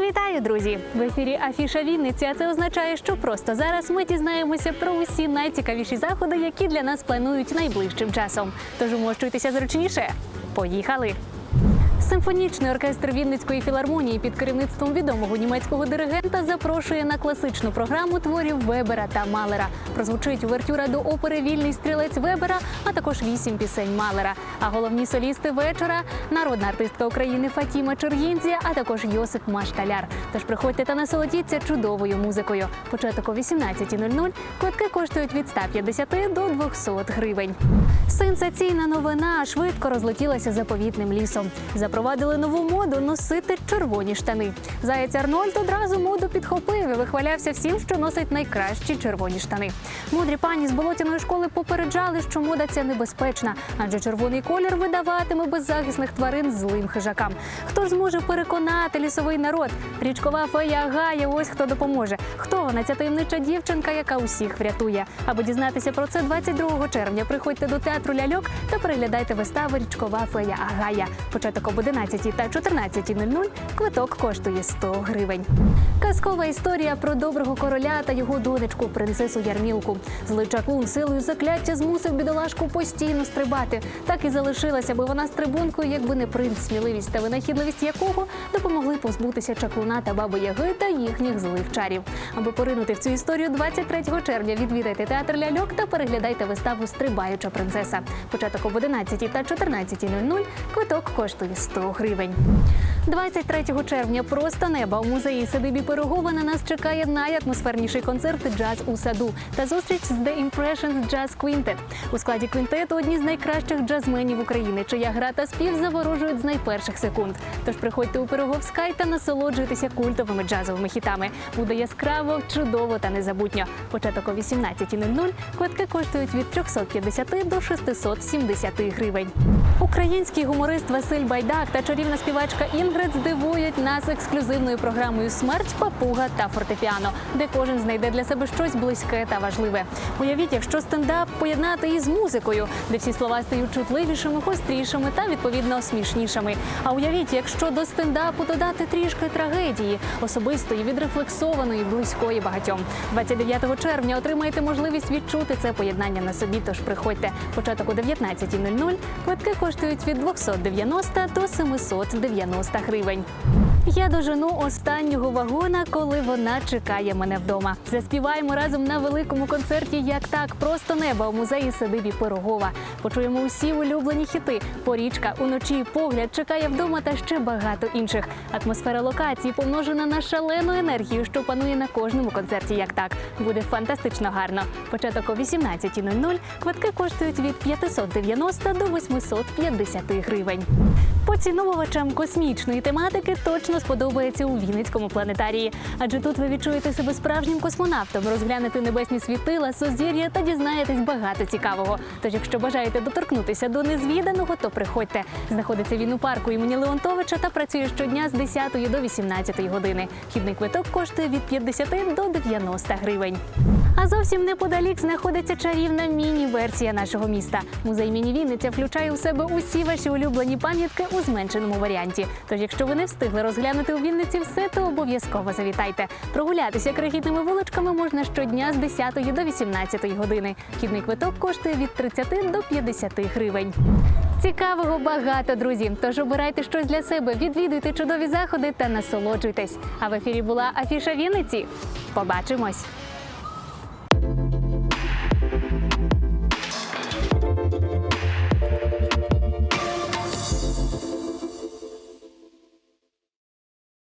Вітаю, друзі! В ефірі Афіша Вінниці. А це означає, що просто зараз ми дізнаємося про усі найцікавіші заходи, які для нас планують найближчим часом. Тож умощуйтеся зручніше. Поїхали! Симфонічний оркестр Вінницької філармонії під керівництвом відомого німецького диригента запрошує на класичну програму творів Вебера та Малера. Прозвучить увертюра до опери Вільний стрілець Вебера, а також вісім пісень Малера. А головні солісти вечора народна артистка України Фатіма Чергінзія, а також Йосип Машталяр. Тож приходьте та насолодіться чудовою музикою. Початок о 18.00. Квитки коштують від 150 до 200 гривень. Сенсаційна новина швидко розлетілася заповітним лісом. Запровадили нову моду носити червоні штани. Заяць Арнольд одразу моду підхопив і вихвалявся всім, що носить найкращі червоні штани. Мудрі пані з болотяної школи попереджали, що мода ця небезпечна, адже червоний колір видаватиме беззахисних тварин злим хижакам. Хто ж зможе переконати лісовий народ? Річкова фея Агая, ось хто допоможе. Хто вона ця таємнича дівчинка, яка усіх врятує? Аби дізнатися про це 22 червня, приходьте до театру ляльок та переглядайте вистави Річкова фея Агая. Початок об 11 та 14.00. Квиток коштує 100 гривень. Казкова історія про доброго короля та його донечку, принцесу Ярмілку. Злий чаклун силою закляття змусив бідолашку постійно стрибати. Так і залишилася би вона стрибункою, якби не принц, сміливість та винахідливість якого допомогли позбутися чаклуна та баби Яги та їхніх злих чарів. Аби поринути в цю історію 23 червня, відвідайте театр ляльок та переглядайте виставу Стрибаюча принцеса. Початок об 11 та 14.00. Квиток коштує 100 гривень. 23 червня просто неба у музеї садибі Пирогова на нас чекає найатмосферніший концерт джаз у саду та зустріч з The Impressions Jazz Quintet. У складі квінтету одні з найкращих джазменів України, чия гра та спів заворожують з найперших секунд. Тож приходьте у Пироговскай та насолоджуйтеся культовими джазовими хітами. Буде яскраво, чудово та незабутньо. Початок о 18.00. Квитки коштують від 350 до 670 гривень. Український гуморист Василь Байдак та чарівна співачка Інгрид здивують нас ексклюзивною програмою Смерть, папуга та фортепіано, де кожен знайде для себе щось близьке та важливе. Уявіть, якщо стендап поєднати із музикою, де всі слова стають чутливішими, гострішими та відповідно смішнішими. А уявіть, якщо до стендапу додати трішки трагедії, особистої, відрефлексованої, близької багатьом. 29 червня отримаєте можливість відчути це поєднання на собі. Тож приходьте. Початок о 19.00. Квитки коштують від 290 до 790 гривень. Я дожену останнього вагона, коли вона чекає мене вдома. Заспіваємо разом на великому концерті Як так просто неба у музеї садибі Пирогова. Почуємо усі улюблені хіти. Порічка, уночі, погляд чекає вдома та ще багато інших. Атмосфера локації помножена на шалену енергію, що панує на кожному концерті. Як так буде фантастично гарно. Початок о 18.00. Квитки коштують від 590 до 850 гривень. Поціновувачам космічної тематики точно сподобається у Вінницькому планетарії, адже тут ви відчуєте себе справжнім космонавтом, розглянете небесні світила, сузір'я та дізнаєтесь багато цікавого. Тож, якщо бажаєте доторкнутися до незвіданого, то приходьте. Знаходиться він у парку імені Леонтовича та працює щодня з 10 до 18 години. Вхідний квиток коштує від 50 до 90 гривень. А зовсім неподалік знаходиться чарівна міні-версія нашого міста. Музей міні Вінниця включає у себе усі ваші улюблені пам'ятки у зменшеному варіанті. Тож, якщо ви не встигли розглянути у Вінниці все, то обов'язково завітайте. Прогулятися крихітними вуличками можна щодня з 10 до 18 години. Вхідний квиток коштує від 30 до 50 гривень. Цікавого багато, друзі. Тож обирайте щось для себе, відвідуйте чудові заходи та насолоджуйтесь. А в ефірі була Афіша Вінниці. Побачимось!